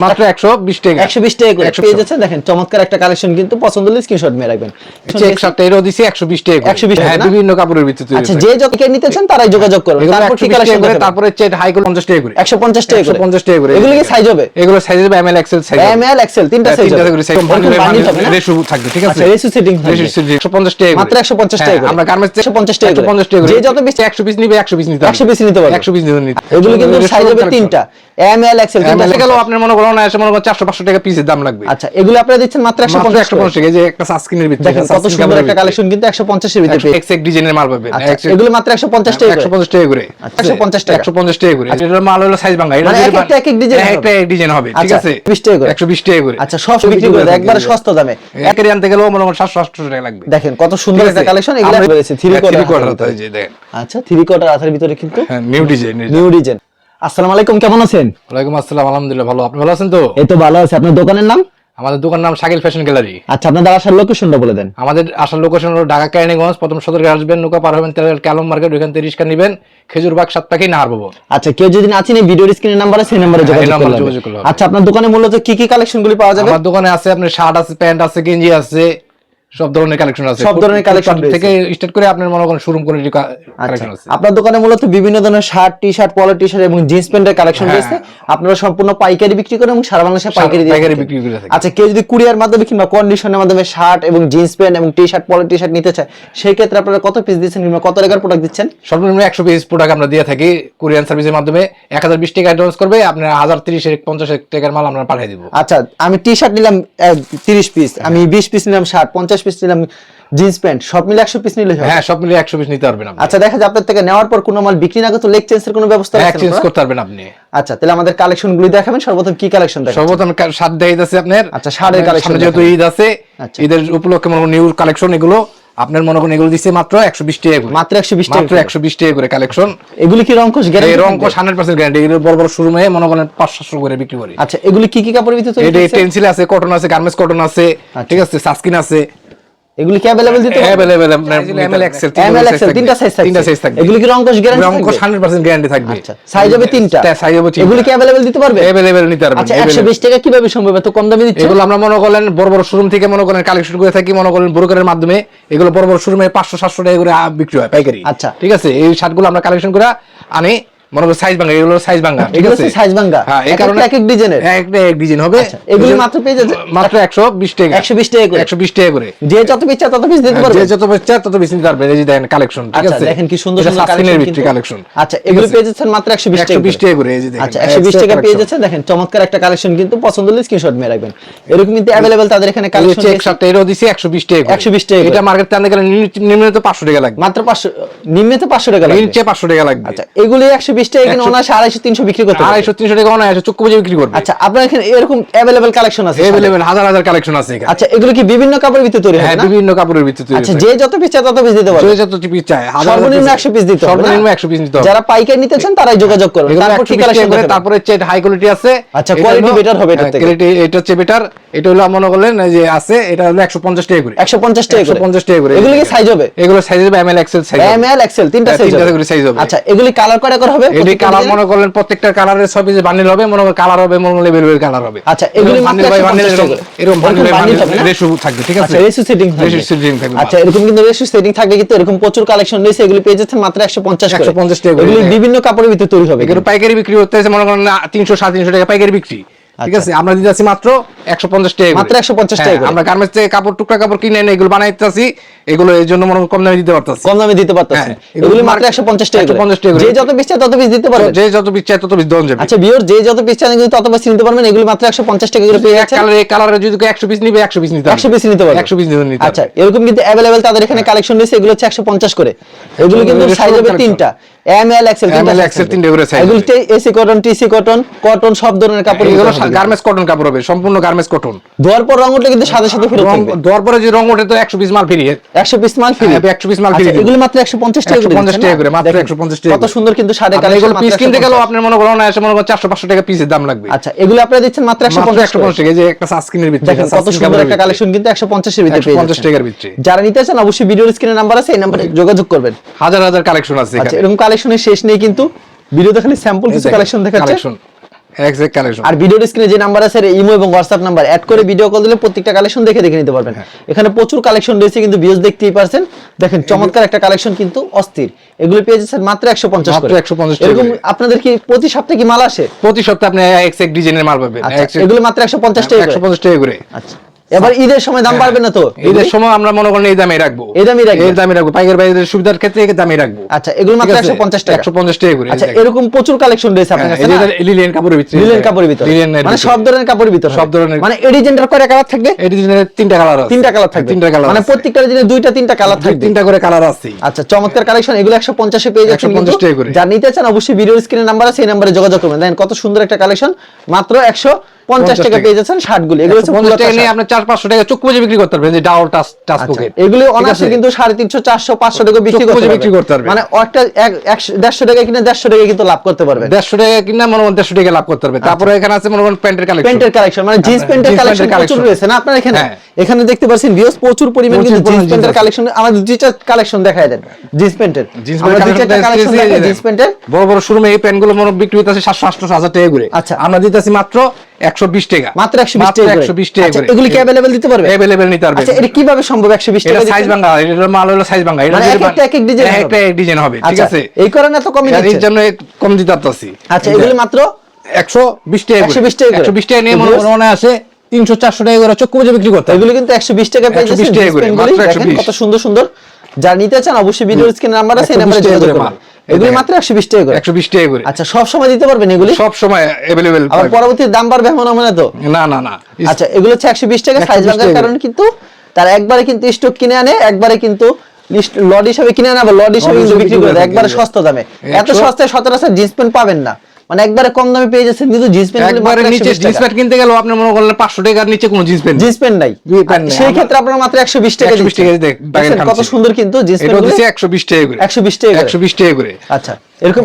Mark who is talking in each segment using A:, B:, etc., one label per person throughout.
A: মাত্র একশো বিশ টাকা
B: একশো বিশ টাকা করে। পেয়ে যাচ্ছে দেখেন চমৎকার একটা কালেকশন কিন্তু পছন্দ হলে স্ক্রিনশট মেয়ে রাখবেন
A: চেক শার্টটা এরও দিছি একশো বিশ টাকা
B: 120
A: বিভিন্ন কাপড়ের ভিত্তিতে
B: আচ্ছা যে যত কে নিতে চান তারাই যোগাযোগ করবেন। তারপর কি কালেকশন
A: করে, তারপরে চেট হাই করে পঞ্চাশ টাকা করে।
B: টাকা করে।
A: 150 টাকা করে।
B: এগুলো কি সাইজ হবে?
A: এগুলো সাইজ হবে M XL
B: size M XL তিনটা সাইজ
A: তিনটা সাইজ
B: বান্ডিল হবে না?
A: রেশু থাকবে ঠিক আছে?
B: সেটিং
A: রেশু একশো পঞ্চাশ টাকা করে।
B: মাত্র 150 টাকা
A: আমরা গার্মেন্টস
B: 150 টাকা
A: 150 টাকা
B: যে যত বেশি-
A: একশো পিস নিবে একশো পিস নিতে
B: 100 piece নিতে পারবে।
A: একশো পিস নিতে নিতে
B: এগুলো কিন্তু সাইজ হবে তিনটা। এক্সেল তিনটা
A: ML আপনার মনে করেন না এসে মনে করেন চারশো পাঁচশো টাকা পিসের দাম লাগবে।
B: আচ্ছা এগুলো আপনারা দিচ্ছেন মাত্র একশো পঞ্চাশ
A: একশো পঞ্চাশ টাকা। যে একটা সানস্ক্রিনের ভিতরে
B: দেখেন কত সুন্দর একটা কালেকশন কিন্তু একশো পঞ্চাশের ভিতরে
A: এক্স এক ডিজাইনের মাল পাবেন।
B: আচ্ছা, এগুলো মাত্র একশো পঞ্চাশ টাকা
A: একশো পঞ্চাশ টাকা করে।
B: আচ্ছা, 150 টাকা।
A: একশো পঞ্চাশ টাকা করে। এটার মাল হলো সাইজ ভাঙা এটা
B: মানে এক এক design
A: একটা এক ডিজাইন হবে ঠিক
B: আচ্ছা,
A: আছে?
B: 20 টাকা করে।
A: একশো বিশ টাকা করে।
B: আচ্ছা সব বিক্রি করে একবারে সস্তা দামে।
A: একের আনতে গেলেও মনে করেন সাতশো আটশো টাকা লাগবে।
B: দেখেন কত সুন্দর একটা কালেকশন এগুলো বলেছি থ্রি কোয়ার্টার। আচ্ছা থ্রি কোয়ার্টার আথার ভিতরে কিন্তু
A: নিউ ডিজাইন
B: নিউ ডিজাইন আসসালামু আলাইকুম কেমন আছেন?
A: ওয়ালাইকুম আসসালাম আলহামদুলিল্লাহ ভালো। আপনি ভালো আছেন তো?
B: এই তো ভালো আছে। আপনার দোকানের নাম?
A: আমাদের দোকান নাম শাকিল ফ্যাশন গ্যালারি।
B: আচ্ছা আপনাদের আসার লোকেশনটা বলে দেন।
A: আমাদের আসার লোকেশন হলো ঢাকা কেরানীগঞ্জ প্রথম সদরকে আসবেন নৌকা পার হবেন তেলের ক্যালম মার্কেট ওইখান থেকে রিক্সা নেবেন খেজুরবাগ সাত পাখি নাহার ভবন।
B: আচ্ছা কেউ যদি না চিনে ভিডিওর স্ক্রিনের নাম্বার আছে সেই নাম্বারে
A: হ্যাঁ,
B: যোগাযোগ। হবে। আচ্ছা আপনার দোকানে মূলত কি কি কালেকশন গুলি পাওয়া যাবে?
A: আমার দোকানে আছে আপনার শার্ট আছে প্যান্ট আছে গেঞ্জি আছে সব ধরনের কালেকশন আছে।
B: সব ধরনের রয়েছে।
A: থেকে স্টার্ট করে আপনার মনে করেন শোরুম
B: আচ্ছা।
A: কালেকশন আছে।
B: আপনার দোকানে মূলত বিভিন্ন ধরনের shirt T shirt polo T shirt এবং জিন্স প্যান্টের কালেকশন
A: হ্যাঁ।
B: রয়েছে। আপনারা সম্পূর্ণ পাইকারি বিক্রি করেন এবং সারা বাংলাদেশে পাইকারি
A: পাইকারি বিক্রি করে।
B: আচ্ছা কেউ যদি কুরিয়ার মাধ্যমে কিংবা কন্ডিশনের মাধ্যমে শার্ট এবং জিন্স প্যান্ট এবং টি শার্ট পলো টি শার্ট নিতে চায় সেই ক্ষেত্রে আপনারা কত পিস দিচ্ছেন কিংবা কত টাকার প্রোডাক্ট দিচ্ছেন?
A: সর্বনিম্ন একশো পিস প্রোডাক্ট আমরা দিয়ে থাকি কোরিয়ান সার্ভিসের মাধ্যমে। এক হাজার বিশ টাকা অ্যাডভান্স করবে আপনার হাজার তিরিশ পঞ্চাশ টাকার মাল আমরা পাঠিয়ে দিব।
B: আচ্ছা আমি টি শার্ট নিলাম তিরিশ পিস আমি বিশ পিস নিলাম শার্ট পঞ্চাশ পিস নিলাম জিন্স প্যান্ট সব মিলে একশো পিস নিলে
A: হ্যাঁ সব মিলিয়ে একশো পিস নিতে পারবেন
B: আচ্ছা দেখা যায় আপনার থেকে নেওয়ার পর কোনো মাল বিক্রি না করতে লেগ চেঞ্জের কোনো ব্যবস্থা
A: এক্সচেঞ্জ
B: আপনারা?
A: করতে পারবেন আপনি।
B: আচ্ছা তাহলে আমাদের কালেকশন গুলি দেখাবেন সর্বপ্রথম কি কালেকশন দেখাবেন
A: সর্বপ্রথম সাত দেয় আছে আপনার।
B: আচ্ছা, collection
A: সামনে যেহেতু ঈদ আছে
B: আচ্ছা।
A: ঈদের উপলক্ষে মনে নিউ কালেকশন এগুলো আপনার মনে করেন এগুলো দিচ্ছে মাত্র একশো বিশ টাকা করে।
B: মাত্র 120 টাকা
A: মাত্র একশো বিশ টাকা করে কালেকশন
B: এগুলি কি রংকশ গ্যারান্টি
A: রং হান্ড্রেড পার্সেন্ট গ্যারান্টি এগুলো বড় বড় শোরুমে মনে করেন পাঁচ সাতশো করে বিক্রি করি।
B: আচ্ছা এগুলি কি কি কাপড়ের ভিতরে তৈরি
A: এটা টেন্সিল আছে কটন আছে গার্মেন্টস কটন আছে
B: আচ্ছা।
A: ঠিক আছে সাস্কিন আছে।
B: এগুলি কি अवेलेबल দিতে পারবেন
A: অ্যাভেলেবেল আপনার এমএল এক্সেল
B: এমএল এক্সেল তিনটা সাইজ থাকবে
A: তিনটা সাইজ থাকবে
B: এগুলি কি রংকশ গ্যারান্টি
A: রং
B: থাকবে
A: হান্ড্রেড পার্সেন্ট গ্যারান্টি থাকবে
B: আচ্ছা সাইজ হবে তিনটা
A: সাইজ হবে তিনটা।
B: এগুলি কি अवेलेबल দিতে পারবে
A: অ্যাভেলেবেল নিতে পারবেন
B: আচ্ছা
A: available।
B: 120 টাকা কিভাবে সম্ভব এত কম দামে দিচ্ছে
A: এগুলো আমরা মনে করেন বড় বড় শোরুম থেকে মনে করেন কালেকশন করে থাকি মনে করেন ব্রোকারের মাধ্যমে এগুলো বড় বড় শোরুমে পাঁচশো সাতশো টাকা করে আ- বিক্রি হয় পাইকারি
B: আচ্ছা।
A: ঠিক আছে এই শার্টগুলো আমরা কালেকশন করে আনি মনে করেন সাইজ ভাঙা এগুলো সাইজ ভাঙা ঠিক
B: এগুলো
A: আছে
B: হচ্ছে size ভাঙা।
A: হ্যাঁ এই
B: এক একটা
A: কারণে
B: এক এক ডিজাইনের?
A: এক একটা এক ডিজাইন হবে
B: আচ্ছা, এগুলি মাত্র পেয়ে যাচ্ছে?
A: মাত্র একশো বিশ টাকা
B: 120 টাকা করে।
A: একশো বিশ টাকা করে
B: যে যত পিস চায় তত পিস দিতে
A: হ্যাঁ,
B: পারবে
A: যে যত বেচছে তত বেশি নিতে পারবে এই যে দেখেন কালেকশন ঠিক
B: আচ্ছা
A: আছে
B: দেখেন কি সুন্দর
A: এটা
B: সুন্দর
A: সাস্কিনের
B: কালেকশন
A: ভিত্তি কালেকশন
B: আচ্ছা এগুলো পেয়ে যাচ্ছেন মাত্র 120 টাকা
A: 120 টাকা করে এই যে দেখেন
B: আচ্ছা 120 টাকা পেয়ে
A: collection।
B: যাচ্ছে দেখেন চমৎকার একটা কালেকশন কিন্তু পছন্দ হলে স্ক্রিনশট মেরে রাখবেন এরকম কিন্তু अवेलेबल তাদের এখানে কালেকশন
A: চেক শার্টটা এরও দিছি 120 টাকা করে।
B: 120 টাকা করে।
A: এটা মার্কেট আনতে গেলে নিম্ন- নিম্নত 500 টাকা লাগবে
B: মাত্র 500 নিম্নে তো 500 টাকা লাগবে
A: নিচে 500 টাকা লাগবে
B: আচ্ছা এগুলি 120 যারা পাইকারি নিতে চান তারাই যোগাযোগ করবে
A: এটা হলো মনে করলেন যে আছে এটা হলো 150 টাকা করে।
B: 150 টাকা করে।
A: 150 টাকা করে।
B: এগুলো সাইজ হবে?
A: এগুলো সাইজ সাইজ হবে।
B: এগুলি কালার কয়টা করে হবে? প্রত্যেকটা
A: কালার মনে করলেন প্রত্যেকটা কালারের ছবি যে বানিল হবে মনে কালার হবে মনে লেভেল কালার হবে।
B: আচ্ছা, এগুলো
A: এরকম
B: মাত্র
A: bundle by
B: 150
A: bundle এরকম-
B: টাকা।
A: এরকম বান্ডিল
B: এরকম bundle হবে না?
A: রেশু থাকবে ঠিক আছে?
B: আচ্ছা রেশু সেটিং
A: রেশু সেটিং থাকবে
B: আচ্ছা এরকম কিন্তু রেশু সেটিং থাকবে কিন্তু এরকম প্রচুর কালেকশন রয়েছে এগুলো পেয়ে যাচ্ছেন মাত্র 150 করে।
A: 150 টাকা
B: এগুলো বিভিন্ন কাপড়ের ভিতরে তৈরি হবে
A: এগুলো পাইকারি বিক্রি আছে মনে করেন তিনশো সাড়ে তিনশো টাকা পাইকারি বিক্রি। ঠিক
B: আচ্ছা।
A: আছে আমরা দিতেছি মাত্র একশো পঞ্চাশ টাকা
B: মাত্র একশো পঞ্চাশ
A: হ্যাঁ,
B: টাকা
A: আমরা গার্মেন্টস থেকে কাপড় টুকরা কাপড় কিনে এনে এগুলো বানাইতে বানাইতেছি এগুলো এই জন্য মনে কম দামে দিতে পারতাছি।
B: কম দামে দিতে পারতাছি।
A: হ্যাঁ, এগুলি
B: মাত্র
A: একশো
B: পঞ্চাশ টাকা
A: পঞ্চাশ টাকা
B: যে যত পিস চায় তত পিস দিতে পারবে।
A: যে যত পিস চায় তত পিস দেওয়া যাবে।
B: আচ্ছা বিয়র যে যত পিস চাই তত পিস নিতে পারবেন। এগুলি মাত্র একশো পঞ্চাশ টাকা করে পেয়ে
A: যাচ্ছে
B: এই
A: কালারে যদি কেউ একশো পিস নিবে একশো পিস নিতে
B: একশো পিস নিতে পারবে।
A: একশো পিস নিতে
B: আচ্ছা এরকম কিন্তু অ্যাভেলেবেল তাদের এখানে হ্যাঁ। কালেকশন রয়েছে। এগুলো হচ্ছে একশো পঞ্চাশ করে। এগুলো কিন্তু সাইজ হবে তিনটা। M L
A: XL L, XL তিনটে করে size
B: এগুলো
A: হবে।
B: AC cotton TC cotton cotton সব ধরনের কাপড়
A: এগুলো গার্মেন্টস কটন কাপড় হবে সম্পূর্ণ গার্মেন্টস কটন
B: ধোয়ার পর রং উঠলে কিন্তু সাথে সাথে ফেরত
A: রং
B: থাকবে।
A: দেওয়ার পরে যে রং ওঠে তো একশো পিস মাল ফিরি
B: 100 পিস মাল ফ্রি
A: হ্যাঁ, 100 piece মাল
B: আচ্ছা, এগুলো মাত্র 150 টাকা করে
A: 150 টাকা করে, মাত্র
B: দেখেন,
A: 150 টাকা
B: কত সুন্দর কিন্তু সাড়ে
A: আপনার এগুলো পিস কিনতে গেলেও আপনার মনে করেন না এসে মনে করেন চারশো পাঁচশো টাকা পিসের দাম লাগবে।
B: আচ্ছা এগুলো আপনারা দিচ্ছেন মাত্র
A: মাত্র
B: 150 টাকা
A: যে একটা সানস্ক্রিনের ভিতরে
B: দেখেন কত সুন্দর একটা কালেকশন কিন্তু 150 এর ভিতরে পেয়ে
A: 150 টাকার ভিতরে।
B: যারা নিতে চান অবশ্যই ভিডিওর স্ক্রিনে নাম্বার আছে এই নম্বরে যোগাযোগ করবেন।
A: হাজার হাজার কালেকশন আছে
B: আচ্ছা
A: এখানে।
B: এরকম কালেকশনের শেষ নেই কিন্তু ভিডিওতে খালি স্যাম্পল কিছু কালেকশন দেখাচ্ছে।
A: Collection। এক্সাক্ট কালেকশন
B: আর স্ক্রিনে যে নাম্বার আছে ইমো এবং নাম্বার অ্যাড করে ভিডিও কল দিলে প্রত্যেকটা কালেকশন দেখে দেখে নিতে পারবেন।
A: হ্যাঁ।
B: এখানে প্রচুর কালেকশন রয়েছে কিন্তু ভিউজ দেখতেই পারছেন। দেখেন চমৎকার একটা কালেকশন কিন্তু অস্থির। এগুলো পেয়ে যাচ্ছেন মাত্র একশো পঞ্চাশ
A: মাত্র
B: করে।
A: 150 টাকা
B: এরকম
A: করে।
B: আপনাদের কি প্রতি সপ্তাহে কি মাল আসে?
A: প্রতি সপ্তাহে আপনি এক্সাক্ট ডিজাইনের মাল পাবেন।
B: আচ্ছা এগুলো মাত্র একশো পঞ্চাশ টাকা করে।
A: একশো পঞ্চাশ টাকা করে।
B: আচ্ছা। এবার ঈদের সময় দাম বাড়বে না তো
A: ঈদের সময় আমরা মনে করেন এই দামে রাখব।
B: এই দামেই রাখবেন?
A: এই দামে রাখব। পাইকার বাইরের সুবিধার ক্ষেত্রে এই দামে রাখব।
B: আচ্ছা এগুলো মাত্র একশো পঞ্চাশ টাকা।
A: একশো পঞ্চাশ টাকা করে
B: আচ্ছা এরকম প্রচুর কালেকশন রয়েছে আপনার কাছে না?
A: লিলিয়ান কাপড়ের ভিতরে
B: লিলেন কাপড়ের ভিতরে। মানে সব ধরনের কাপড়ের ভিতরে
A: সব ধরনের
B: মানে এডিজেন্টার কয়টা কালার থাকবে?
A: এই ডিজাইনের তিনটা কালার আছে।
B: তিনটা কালার থাকবে।
A: তিনটা কালার
B: মানে প্রত্যেকটা ডিজাইনে দুইটা তিনটা কালার থাকবে।
A: তিনটা করে কালার আছে।
B: আচ্ছা চমৎকার কালেকশন এগুলো একশো পঞ্চাশে পেয়ে যাচ্ছেন
A: 150
B: কিন্তু
A: টাকা করে।
B: যা নিতে চান অবশ্যই ভিডিও স্ক্রিনের নাম্বার আছে এই নাম্বারে যোগাযোগ করবেন। দেখেন কত সুন্দর একটা কালেকশন মাত্র একশো পঞ্চাশ
A: 50
B: টাকা। পেয়ে যাচ্ছেন শার্টগুলো এগুলো
A: পঞ্চাশ টাকা নিয়ে। আপনার চার পাঁচশো টাকা চোখ বুঝে বিক্রি করতে পারবেন যে টাচ টাচ
B: আচ্ছা,
A: পকেট
B: এগুলো অনায়াসে কিন্তু সাড়ে তিনশো চারশো পাঁচশো টাকা বিক্রি করতে পারবেন।
A: বিক্রি করতে পারবেন।
B: মানে একটা দেড়শো টাকা কিনে দেড়শো টাকা কিন্তু লাভ করতে পারবেন।
A: দেড়শো টাকা কিনা মনে দেড়শো টাকা লাভ করতে পারবে তারপরে এখানে আছে মনে প্যান্টের কালেকশন
B: প্যান্টের কালেকশন মানে জিন্স প্যান্টের কালেকশন প্রচুর রয়েছে না? আপনার এখানে
A: হ্যাঁ।
B: এখানে দেখতে পাচ্ছেন ভিউস প্রচুর পরিমাণ কিন্তু জিন্স প্যান্টের কালেকশন আমাদের দুইটা কালেকশন দেখায় দেন জিন্স প্যান্টের।
A: জিন্স প্যান্টের বড় বড় শোরুমে এই প্যান্টগুলো মনে বিক্রি হইতেছে সাতশো আটশো হাজার টাকা করে।
B: আচ্ছা।
A: আমরা দিতেছি মাত্র একশো বিশ টাকা
B: মাত্র একশো বিশ টাকা করে।
A: একশো বিশ টাকা
B: আচ্ছা, এগুলি কি অ্যাভেলেবেল দিতে পারবে
A: অ্যাভেলেবেল নিতে পারবে
B: আচ্ছা এটা কীভাবে সম্ভব একশো বিশ টাকা
A: সাইজ ভাঙা এটার মাল হলো সাইজ ভাঙা এটা
B: মানে
A: যদি
B: এক একটা এক এক design
A: একটা এক ডিজাইন হবে ঠিক
B: আচ্ছা,
A: আছে
B: এই কারণে এত কমই
A: এর জন্য কম দিতে পারতাছি
B: আচ্ছা এগুলি মাত্র
A: একশো বিশ টাকা
B: 120 টাকা
A: একশো বিশ টাকা নিয়ে মনে মনে আসে তিনশো চারশো টাকা করে বিক্রি করতে
B: এগুলো কিন্তু একশো বিশ টাকা পেয়ে
A: 120
B: যাচ্ছেন
A: টাকা
B: জিন্স
A: করে,
B: প্যান্টগুলি।
A: মাত্র
B: দেখেন
A: 120
B: কত সুন্দর সুন্দর যা নিতে চান অবশ্যই স্ক্রিনে নাম্বার আছে এই নাম্বারে যোগাযোগ এগুলি মাত্র একশো বিশ টাকা করে?
A: একশো বিশ টাকা করে।
B: আচ্ছা সব সময় দিতে পারবেন এগুলি?
A: সব সময়
B: আবার পরবর্তী দাম বাড়বে এমন না তো
A: না না না।
B: আচ্ছা এগুলো হচ্ছে একশো বিশ টাকা
A: 120
B: সাইজ ভাঙার। কারণে কিন্তু তার একবারে কিন্তু স্টক কিনে আনে একবারে কিন্তু লড হিসাবে কিনে আনে আবার লড হিসাবে বিক্রি
A: বিক্রি
B: করে
A: করে
B: দেয় একবারে সস্তা দামে। এত সস্তায় সচরাচর জিন্স প্যান্ট পাবেন না। মানে একবারে কম দামে পেয়ে যাচ্ছেন কিন্তু জিন্স প্যান্ট
A: একবারে নিচে জিন্স প্যান্ট কিনতে গেলেও আপনি মনে করলেন পাঁচশো টাকার নিচে কোনো জিন্স প্যান্ট
B: জিন্স প্যান্ট নাই। সেই ক্ষেত্রে আপনারা মাত্র একশো বিশ টাকা
A: 120
B: দিচ্ছেন।
A: টাকা
B: দেখেন কত সুন্দর কিন্তু জিন্স প্যান্ট
A: দিচ্ছে একশো বিশ টাকা করে।
B: 120 টাকা করে।
A: একশো বিশ টাকা করে।
B: আচ্ছা। এরকম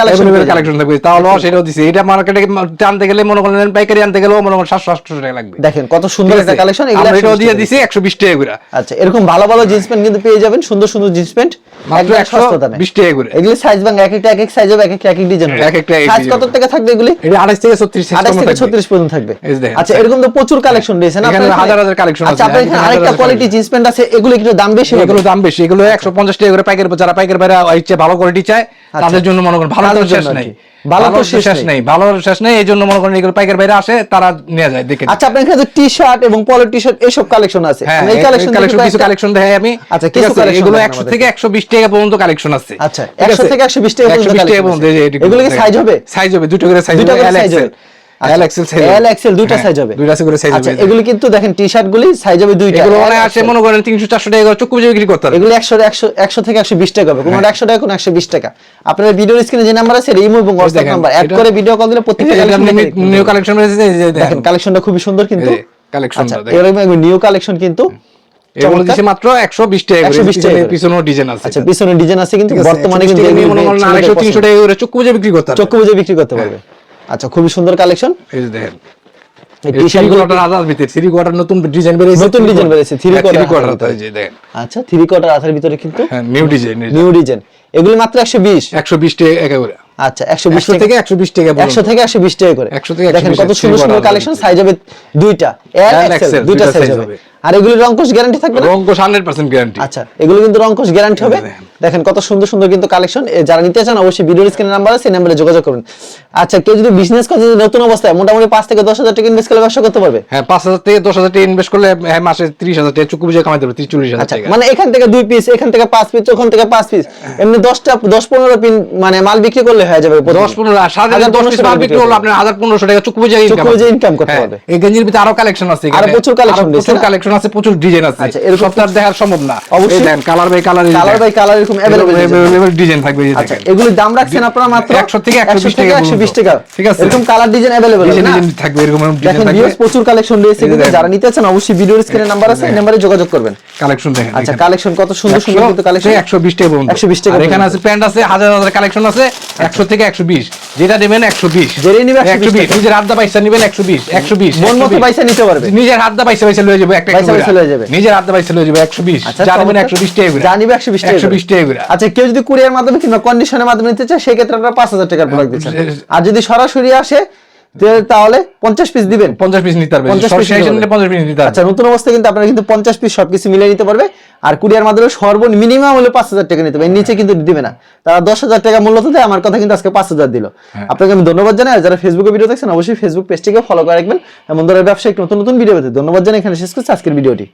B: কালেকশন
A: কালেকশন থাকবে। তাহলে সেটাও দিছে। এটা মার্কেটে আনতে গেলে মনে করেন পাইকারি আনতে গেলেও মনে করেন টাকা লাগবে।
B: দেখেন কত সুন্দর একটা কালেকশন
A: আমরা এটাও দিয়ে দিছি টাকা করে।
B: আচ্ছা এরকম ভালো ভালো জিন্স প্যান্ট কিন্তু পেয়ে যাবেন সুন্দর সুন্দর জিন্স প্যান্ট
A: মাত্র
B: একদম
A: একশো
B: সস্তা দামে
A: বিশ টাকা করে।
B: এগুলি সাইজ এক একটা এক এক সাইজ হবে এক একটা এক এক ডিজাইন
A: এক একটা এক এক
B: সাইজ কত। থেকে থাকবে এগুলি?
A: এটা আড়াইশ থেকে ছত্রিশ
B: আঠাশ থেকে ছত্রিশ পর্যন্ত থাকবে। আচ্ছা এরকম তো প্রচুর কালেকশন রয়েছে না
A: এখানে হাজার হাজার collection
B: আচ্ছা
A: আছে, এখানে
B: এখানে আরেকটা কোয়ালিটি জিন্স প্যান্ট আছে এগুলো একটু দাম বেশি
A: এগুলো দাম বেশি এগুলো একশো পঞ্চাশ টাকা করে পাইকারি যারা পাইকারি বাইরে ইচ্ছে ভালো কোয়ালিটি চায় তাদের জন্য মনে করেন ভালো তো শেষ নাই।
B: ভালো তো শেষ
A: নাই। ভালো শেষ নাই এই জন্য মনে করেন এগুলো পাইকার বাইরে আসে তারা নিয়ে যায় দেখে
B: আচ্ছা আপনার কাছে টি শার্ট এবং পলো টি শার্ট এইসব কালেকশন আছে।
A: হ্যাঁ
B: এই কালেকশন
A: কালেকশন কিছু কালেকশন দেখাই আমি।
B: আচ্ছা, কিছু কালেকশন
A: এগুলো
B: দেখান
A: একশো
B: আমাদেরকে।
A: থেকে একশো বিশ টাকা পর্যন্ত কালেকশন আছে।
B: আচ্ছা, 100 থেকে 120 টাকা পর্যন্ত এগুলো কি সাইজ হবে?
A: সাইজ হবে দুটো করে সাইজ
B: দুটো
A: হবে
B: করে
A: এল এক্সেল।
B: আচ্ছা,
A: এল এক্সেল সাইজ
B: দুইটা size হবে।
A: দুইটা করে সাইজ
B: আচ্ছা
A: হবে।
B: এগুলি কিন্তু দেখেন টি শার্ট গুলি সাইজ হবে দুইটা।
A: এগুলো অনেক আছে মনে করেন তিনশো চারশো টাকা করে বিক্রি করতে হবে।
B: এগুলো একশো একশো একশো থেকে একশো বিশ টাকা হবে। কোনো
A: হ্যাঁ।
B: একশো টাকা কোনো একশো বিশ টাকা। আপনার ভিডিও স্ক্রিনে যে নাম্বার আছে ইমো এবং হোয়াটসঅ্যাপ নাম্বার অ্যাড করে ভিডিও কল দিলে প্রত্যেকটা
A: নিউ কালেকশন
B: দেখেন কালেকশনটা খুবই সুন্দর কিন্তু।
A: এই যে, collection টা দেখেন।
B: এরকম নিউ কালেকশন কিন্তু
A: মাত্র টাকা করে।
B: 120।
A: পিছনেও ডিজাইন আছে।
B: আচ্ছা পিছনে ডিজাইন আছে কিন্তু বর্তমানে কিন্তু
A: মনে বিক্রি করতে
B: বিক্রি করতে পারবে। আচ্ছা খুবই সুন্দর কালেকশন
A: এই যে দেখেন।
B: আচ্ছা থ্রি কোয়ার্টার আথার ভিতরে কিন্তু
A: হ্যাঁ নিউ ডিজাইন
B: নিউ ডিজাইন এগুলো মাত্র একশো বিশ।
A: একশো বিশ টাকা একেবারে
B: আচ্ছা একশো বিশ
A: থেকে একশো বিশ টাকা
B: একশো থেকে একশো বিশ টাকা করে।
A: 100 থেকে
B: দেখেন কত সুন্দর সুন্দর কালেকশন সাইজ হবে দুইটা। দুইটা সাইজ হবে। আর এগুলো রংকশ গ্যারান্টি থাকবে
A: হান্ড্রেড পার্সেন্ট গ্যারান্টি
B: আচ্ছা এগুলো কিন্তু রংকশ গ্যারান্টি হবে।
A: দেখেন।
B: দেখেন কত সুন্দর সুন্দর কিন্তু কালেকশন যারা নিতে চান অবশ্যই ভিডিও স্ক্রিনের নাম্বার আছে সেই নাম্বারে যোগাযোগ করুন। আচ্ছা কেউ যদি বিজনেস করতে চায় নতুন অবস্থায় মোটামুটি পাঁচ থেকে দশ হাজার টাকা ইনভেস্ট করে ব্যবসা করতে পারবে?
A: হ্যাঁ পাঁচ হাজার থেকে দশ হাজার টাকা ইনভেস্ট করলে হ্যাঁ, মাসে ত্রিশ হাজার টাকা চুক্তি বুঝে কামাইতে পারবে ত্রিশ চল্লিশ হাজার
B: আচ্ছা
A: টাকা।
B: মানে এখান থেকে দুই পিস এখান থেকে পাঁচ পিস ওখান থেকে পাঁচ পিস এমনি দশটা দশ পনেরো পিন মানে মাল বিক্রি করলে হয়ে যাবে প্রতিদিন।
A: দশ পনেরো আর সাত
B: হাজার
A: হাজার দশ
B: পনেরোশো
A: পিস মাল বিক্রি করলে আপনার হাজার পনেরোশো টাকা চুক্তি বুঝে
B: income করতে পারবে।
A: এই গেঞ্জির ভিতরে আরও কালেকশন আছে এখানে।
B: আরও প্রচুর আরও
A: প্রচুর
B: না?
A: আছে প্রচুর ডিজাইন আছে।
B: আচ্ছা, এরকম
A: সবটা দেখার সম্ভব না।
B: অবশ্যই।
A: Then colour by colour
B: colour by colour এরকম অ্যাভেলেবল
A: ডিজাইন থাকবে
B: আচ্ছা
A: দেখেন।
B: এগুলির দাম রাখছেন আপনারা মাত্র
A: 100 থেকে 120 টাকা
B: 120 টাকা।
A: ঠিক আছে।
B: এরকম colour design available
A: design design থাকবে এরকম ডিজাইন থাকবে।
B: ভিউয়ার্স প্রচুর কালেকশন রয়েছে কিন্তু যারা নিতে চান অবশ্যই ভিডিওর স্ক্রিনে নাম্বার আছে এই নাম্বারে যোগাযোগ করবেন।
A: কালেকশন দেখেন
B: আচ্ছা কালেকশন কত সুন্দর সুন্দর কিন্তু কালেকশন
A: একশো বিশ টাকা পর্যন্ত।
B: 120 টাকা
A: আর এখানে আছে প্যান্ট আছে হাজার হাজার কালেকশন আছে একশো থেকে একশো বিশ। যেটা নেবেন একশো বিশ।
B: যেটাই নিবে 120
A: একশো বিশ নিজের হাত দা পয়সা নেবেন একশো বিশ একশো বিশ
B: মন মতো পয়সা নিতে পারবে।
A: নিজের হাত দা পয়সা পয়সা লয়ে যাবে একটা
B: যাবে।
A: নিজের হাত
B: আচ্ছা
A: যা নেবেন বিশ টাকা করে
B: যা 120 টাকা
A: একশো
B: করে।
A: বিশ টাকা করে
B: আচ্ছা কেউ যদি কুরিয়ার মাধ্যমে কিংবা কন্ডিশনের মাধ্যমে নিতে চায় সেই ক্ষেত্রে আপনারা পাঁচ হাজার টাকার প্রোডাক্ট দিচ্ছেন আর যদি সরাসরি আসে তাহলে পঞ্চাশ পিস দিবেন।
A: পঞ্চাশ পিস নিতে পারবে
B: 50 piece
A: সরাসরি এসে
B: নিতে
A: নিলে পঞ্চাশ পিস নিতে
B: আচ্ছা নতুন অবস্থায় কিন্তু আপনারা কিন্তু পঞ্চাশ পিস সবকিছু মিলিয়ে নিতে পারবে। আর কুরিয়ার মাধ্যমে সর্বনিম্ন মিনিমাম হলে পাঁচ হাজার টাকা নিতে পারবে নিচে কিন্তু দিবে না। তারা দশ হাজার টাকা মূল্য তো দেয় আমার কথা কিন্তু আজকে পাঁচ হাজার দিল।
A: হ্যাঁ।
B: আপনাকে আমি ধন্যবাদ জানাই। যারা ফেসবুকে ভিডিও দেখছেন অবশ্যই ফেসবুক পেজটিকে ফলো করে রাখবেন। এমন ধরনের একটি নতুন নতুন ভিডিও পেতে ধন্যবাদ জানাই। এখানে শেষ করছি আজকের ভিডিওটি